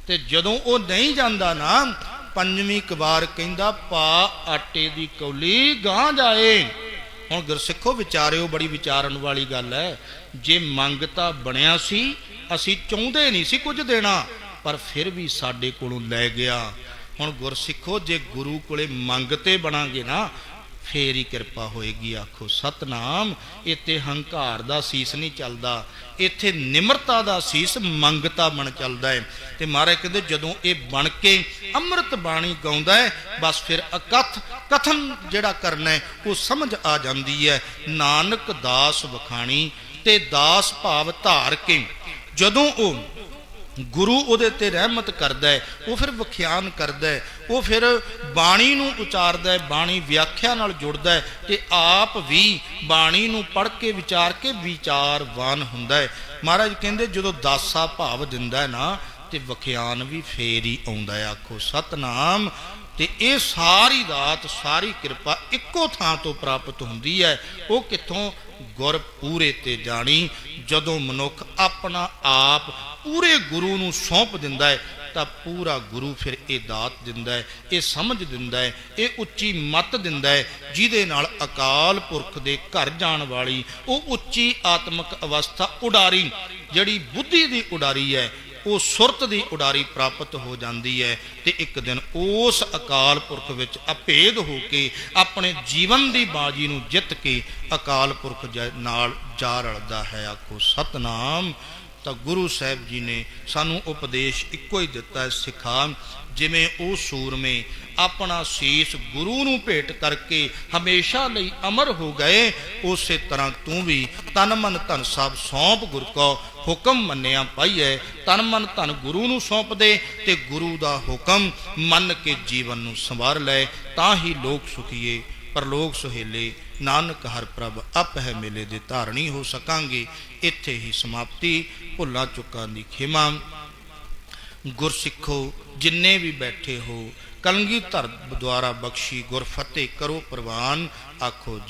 ਤੇ ਜਦੋਂ ਉਹ ਨਹੀਂ ਜਾਂਦਾ ਨਾ, ਪੰਜਵੀਂ ਕੁ ਵਾਰ ਕਹਿੰਦਾ, ਪਾ ਆਟੇ ਦੀ ਕੌਲੀ ਗਾਂ ਜਾਏ। ਹੁਣ ਗੁਰਸਿੱਖੋ ਵਿਚਾਰਿਓ, ਬੜੀ ਵਿਚਾਰਨ ਵਾਲੀ ਗੱਲ ਹੈ। ਜੇ ਮੰਗਤਾ ਬਣਿਆ ਸੀ, ਅਸੀਂ ਚਾਹੁੰਦੇ ਨਹੀਂ ਸੀ ਕੁਝ ਦੇਣਾ, ਪਰ ਫਿਰ ਵੀ ਸਾਡੇ ਕੋਲੋਂ ਲੈ ਗਿਆ। ਹੁਣ ਗੁਰਸਿੱਖੋ, ਜੇ ਗੁਰੂ ਕੋਲੇ ਮੰਗਤੇ ਬਣਾਂਗੇ ਨਾ ਫੇਰ ਹੀ ਕਿਰਪਾ ਹੋਏਗੀ, ਆਖੋ, ਸਤਨਾਮ। ਇੱਥੇ ਹੰਕਾਰ ਦਾ ਸੀਸ ਨਹੀਂ ਚੱਲਦਾ, ਇੱਥੇ ਨਿਮਰਤਾ ਦਾ ਸੀਸ ਮੰਗਤਾ ਬਣ ਚੱਲਦਾ ਹੈ। ਤੇ ਮਹਾਰਾਜ ਕਹਿੰਦੇ, ਜਦੋਂ ਇਹ ਬਣ ਕੇ ਅੰਮ੍ਰਿਤ ਬਾਣੀ ਗਾਉਂਦਾ ਹੈ, ਬਸ ਫਿਰ ਅਕਥ, ਕਥਨ ਜਿਹੜਾ ਕਰਨਾ ਹੈ, ਉਹ ਸਮਝ ਆ ਜਾਂਦੀ ਹੈ। ਨਾਨਕ ਦਾਸ ਵਖਾਣੀ ਤੇ ਦਾਸ ਭਾਵ ਧਾਰ ਕੇ ਜਦੋਂ ਉਹ ਗੁਰੂ ਉਹਦੇ ਤੇ ਰਹਿਮਤ ਕਰਦਾ ਹੈ, ਉਹ ਫਿਰ ਵਿਖਿਆਨ ਕਰਦਾ ਹੈ, ਉਹ ਫਿਰ ਬਾਣੀ ਨੂੰ ਉਚਾਰਦਾ ਹੈ, ਬਾਣੀ ਵਿਆਖਿਆ ਨਾਲ ਜੁੜਦਾ ਹੈ, ਤੇ ਆਪ ਵੀ ਬਾਣੀ ਨੂੰ ਪੜ੍ਹ ਕੇ ਵਿਚਾਰ ਕੇ ਵਿਚਾਰਵਾਨ ਹੁੰਦਾ ਹੈ। ਮਹਾਰਾਜ ਕਹਿੰਦੇ, ਜਦੋਂ ਦਾਸਾ ਭਾਵ ਦਿੰਦਾ ਹੈ ਨਾ, ਤੇ ਵਿਖਿਆਨ ਵੀ ਫੇਰ ਹੀ ਆਉਂਦਾ ਹੈ, ਆਖੋ ਸਤਨਾਮ। ਤੇ ਇਹ ਸਾਰੀ ਦਾਤ, ਸਾਰੀ ਕਿਰਪਾ ਇੱਕੋ ਥਾਂ ਤੋਂ ਪ੍ਰਾਪਤ ਹੁੰਦੀ ਹੈ, ਉਹ ਕਿੱਥੋਂ ਗੁਰ ਪੂਰੇ ਤੇ ਜਾਣੀ, ਜਦੋਂ ਮਨੁੱਖ ਆਪਣਾ ਆਪ ਪੂਰੇ ਗੁਰੂ ਨੂੰ ਸੌਂਪ ਦਿੰਦਾ ਹੈ, ਤਾਂ ਪੂਰਾ ਗੁਰੂ ਫਿਰ ਇਹ ਦਾਤ ਦਿੰਦਾ ਹੈ, ਇਹ ਸਮਝ ਦਿੰਦਾ ਹੈ, ਇਹ ਉੱਚੀ ਮਤ ਦਿੰਦਾ ਹੈ, ਜਿਹਦੇ ਨਾਲ ਅਕਾਲ ਪੁਰਖ ਦੇ ਘਰ ਜਾਣ ਵਾਲੀ ਉਹ ਉੱਚੀ ਆਤਮਿਕ ਅਵਸਥਾ ਉਡਾਰੀ, ਜਿਹੜੀ ਬੁੱਧੀ ਦੀ ਉਡਾਰੀ ਹੈ ਉਹ ਸੁਰਤ ਦੀ ਉਡਾਰੀ ਪ੍ਰਾਪਤ ਹੋ ਜਾਂਦੀ ਹੈ ਤੇ ਇੱਕ ਦਿਨ ਉਸ ਅਕਾਲ ਪੁਰਖ ਵਿੱਚ ਅਭੇਦ ਹੋ ਕੇ ਆਪਣੇ ਜੀਵਨ ਦੀ ਬਾਜੀ ਨੂੰ ਜਿੱਤ ਕੇ ਅਕਾਲ ਪੁਰਖ ਜ- ਨਾਲ ਜਾ ਰਲਦਾ ਹੈ। ਆਖੋ, ਸਤਨਾਮ। ਤਾਂ ਗੁਰੂ ਸਾਹਿਬ ਜੀ ਨੇ ਸਾਨੂੰ ਉਪਦੇਸ਼ ਇੱਕੋ ਹੀ ਦਿੱਤਾ ਹੈ, ਸਿਖਾ, ਜਿਵੇਂ ਉਹ ਸੂਰਮੇ ਆਪਣਾ ਸੀਸ ਗੁਰੂ ਨੂੰ ਭੇਟ ਕਰਕੇ ਹਮੇਸ਼ਾ ਲਈ ਅਮਰ ਹੋ ਗਏ, ਉਸੇ ਤਰ੍ਹਾਂ ਤੂੰ ਵੀ ਤਨ ਮਨ ਧਨ ਸਭ ਸੌਂਪ ਗੁਰ ਕੋ ਹੁਕਮ ਮੰਨਿਆ ਪਾਈਐ ਤਨ ਮਨ ਧਨ ਗੁਰੂ ਨੂੰ ਸੌਂਪ ਦੇ ਤੇ ਗੁਰੂ ਦਾ ਹੁਕਮ ਮੰਨ ਕੇ ਜੀਵਨ ਨੂੰ ਸੰਵਾਰ ਲੈ, ਤਾਂ ਹੀ ਲੋਕ ਸੁਖੀਏ ਪਰਲੋਕ ਸੁਹੇਲੇ, ਨਾਨਕ ਹਰ ਪ੍ਰਭ ਅਪ ਹੈ ਮੇਲੇ ਦੇ ਧਾਰਣੀ ਹੋ ਸਕਾਂਗੇ, ਇੱਥੇ ਹੀ ਸਮਾਪਤੀ, ਭੁੱਲਾਂ ਚੁੱਕਾਂ ਦੀ ਖਿਮਾ। ਗੁਰਸਿੱਖੋ, ਜਿੰਨੇ ਵੀ ਬੈਠੇ ਹੋ, ਕਲਗੀ ਧਰ ਦੁਆਰਾ ਬਖਸ਼ੀ ਗੁਰ ਫਤਿਹ ਕਰੋ ਪ੍ਰਵਾਨ, ਆਖੋ ਜੀ।